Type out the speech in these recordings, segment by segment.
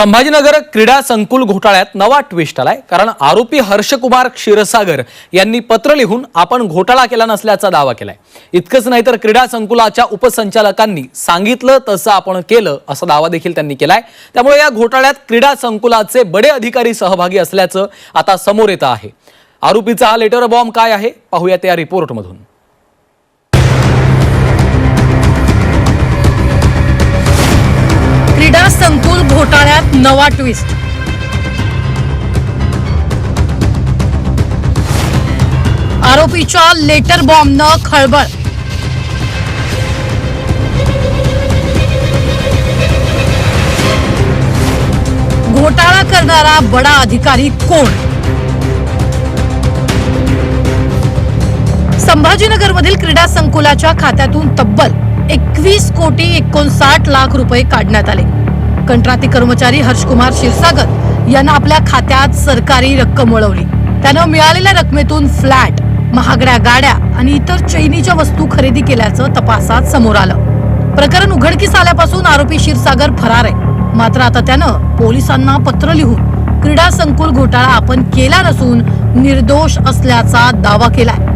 संभाजीनगर क्रीडा संकुल घोटाळ्यात नवा ट्विस्ट आलाय. कारण आरोपी हर्षकुमार क्षीरसागर यांनी पत्र लिहून आपण घोटाळा केला नसल्याचा दावा केलाय. इतकंच नाही तर क्रीडा संकुलाच्या उपसंचालकांनी सांगितलं तसं आपण केलं असा दावा देखील त्यांनी केलाय. त्यामुळे या घोटाळ्यात क्रीडा संकुलाचे बडे अधिकारी सहभागी असल्याचं आता समोर येतं आहे. आरोपीचा हा लेटर बॉम्ब काय आहे? पाहूया त्या रिपोर्टमधून घोटाळ्यात नवा ट्विस्ट आरोपीच्या लेटर बॉम्बनं खळबळ. घोटाळा करणारा बडा अधिकारी कोण? संभाजीनगरमधील क्रीडा संकुलाच्या खात्यातून तब्बल एकवीस कोटी एकोणसाठ लाख रुपये काढण्यात आले. कंत्राटी कर्मचारी हर्षकुमार क्षीरसागर यांना आपल्या खात्यात सरकारी रक्कम वळवली. त्यानं मिळालेल्या रकमेतून फ्लॅट महागड्या गाड्या आणि इतर चैनीच्या वस्तू खरेदी केल्याचं तपासात समोर आलं. प्रकरण उघडकीस आल्यापासून आरोपी क्षीरसागर फरार आहे. मात्र आता त्यानं पोलिसांना पत्र लिहून क्रीडा संकुल घोटाळा आपण केला नसून निर्दोष असल्याचा दावा केलाय.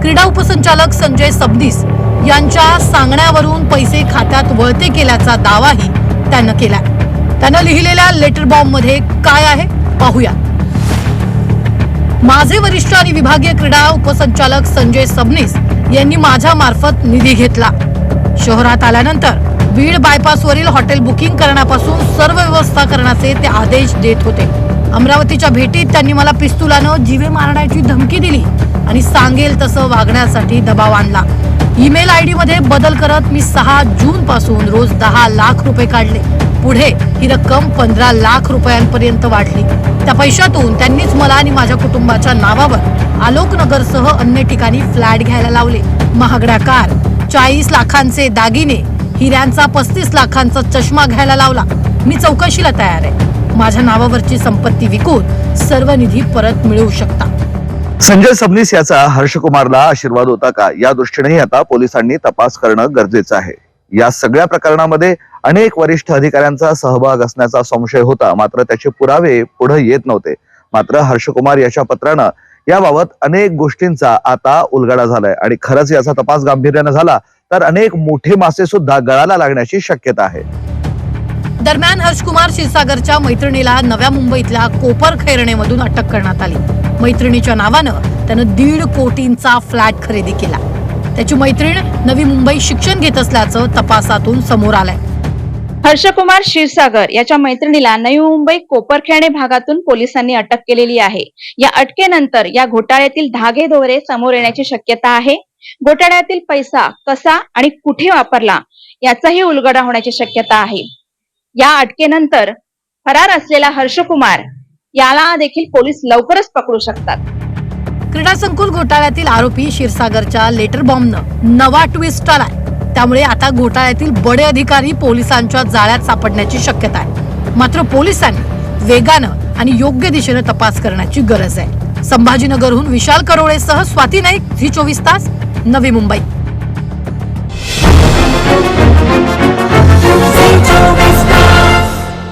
क्रीडा उपसंचालक संजय सबनीस यांच्या सांगण्यावरून पैसे खात्यात वळते केल्याचा दावाही त्यानं केलाय. त्यानं लिहिलेल्या लेटर बॉम्बमध्ये काय आहे? पाहूया. माझे वरिष्ठ आणि विभागीय क्रीडा उपसंचालक संजय सबनीस यांनी माझ्या मार्फत निधी घेतला. शहरात आल्यानंतर बीड बायपासवरील हॉटेल बुकिंग करण्यापासून सर्व व्यवस्था करण्याचे ते आदेश देत होते. अमरावतीच्या भेटीत त्यांनी मला पिस्तुलानं जीवे मारण्याची धमकी दिली आणि सांगेल तसं वागण्यासाठी दबाव आणला. ईमेल आय डी मध्ये बदल करत मी सहा जून पासून रोज दहा लाख रुपये काढले. पुढे ही रक्कम पंधरा लाख रुपयांपर्यंत वाढली. त्या पैशातून त्यांनीच मला आणि माझ्या कुटुंबाच्या नावावर आलोकनगरसह अन्य ठिकाणी फ्लॅट घ्यायला लावले. महागड्या कार चाळीस लाखांचे दागिने हिऱ्यांचा पस्तीस लाखांचा चष्मा घ्यायला लावला. मी चौकशीला तयार आहे. माझ्या नावावरची संपत्ती विकून सर्व निधी परत मिळवू शकता. संजय सबनीस याचा हर्षकुमारला आशीर्वाद होता का? या दृष्टीनेही आता पोलिसांनी तपास करणं गरजेचं आहे. या सगळ्या प्रकरणामध्ये अनेक वरिष्ठ अधिकाऱ्यांचा सहभाग असण्याचा संशय होता. मात्र त्याचे पुरावे पुढे येत नव्हते. मात्र हर्षकुमार याच्या पत्रानं याबाबत अनेक गोष्टींचा आता उलगडा झालाय. आणि खरंच याचा तपास गांभीर्यानं झाला तर अनेक मोठे मासे सुद्धा गळाला लागण्याची शक्यता आहे. दरम्यान हर्षकुमार क्षीरसागरच्या मैत्रिणीला नव्या मुंबईतल्या कोपर खैरणेमधून अटक करण्यात आली. मैत्रिणीच्या नावानं त्यानं दीड कोटींचा फ्लॅट खरेदी केला. त्याची मैत्रीण नवी मुंबई शिक्षण घेत असल्याचं तपासातून समोर आलंय. हर्षकुमार क्षीरसागर याच्या मैत्रिणीला नवी मुंबई कोपरखेणे भागातून पोलिसांनी अटक केलेली आहे. या अटकेनंतर या घोटाळ्यातील धागे दोरे समोर येण्याची शक्यता आहे. घोटाळ्यातील पैसा कसा आणि कुठे वापरला याचाही उलगडा होण्याची शक्यता आहे. या अटकेनंतर फरार असलेला हर्षकुमार याला देखील पोलीस लवकरच पकडू शकतात. क्रीडा संकुल घोटाळ्यातील आरोपी क्षीरसागरच्या लेटर बॉम्बनं नवा ट्विस्ट आलाय. त्यामुळे आता घोटाळ्यातील बडे अधिकारी पोलिसांच्या जाळ्यात सापडण्याची शक्यता आहे. मात्र पोलिसांनी वेगानं आणि योग्य दिशेनं तपास करण्याची गरज आहे. संभाजीनगरहून विशाल करोळेसह स्वाती नाईक झी चोवीस तास नवी मुंबई.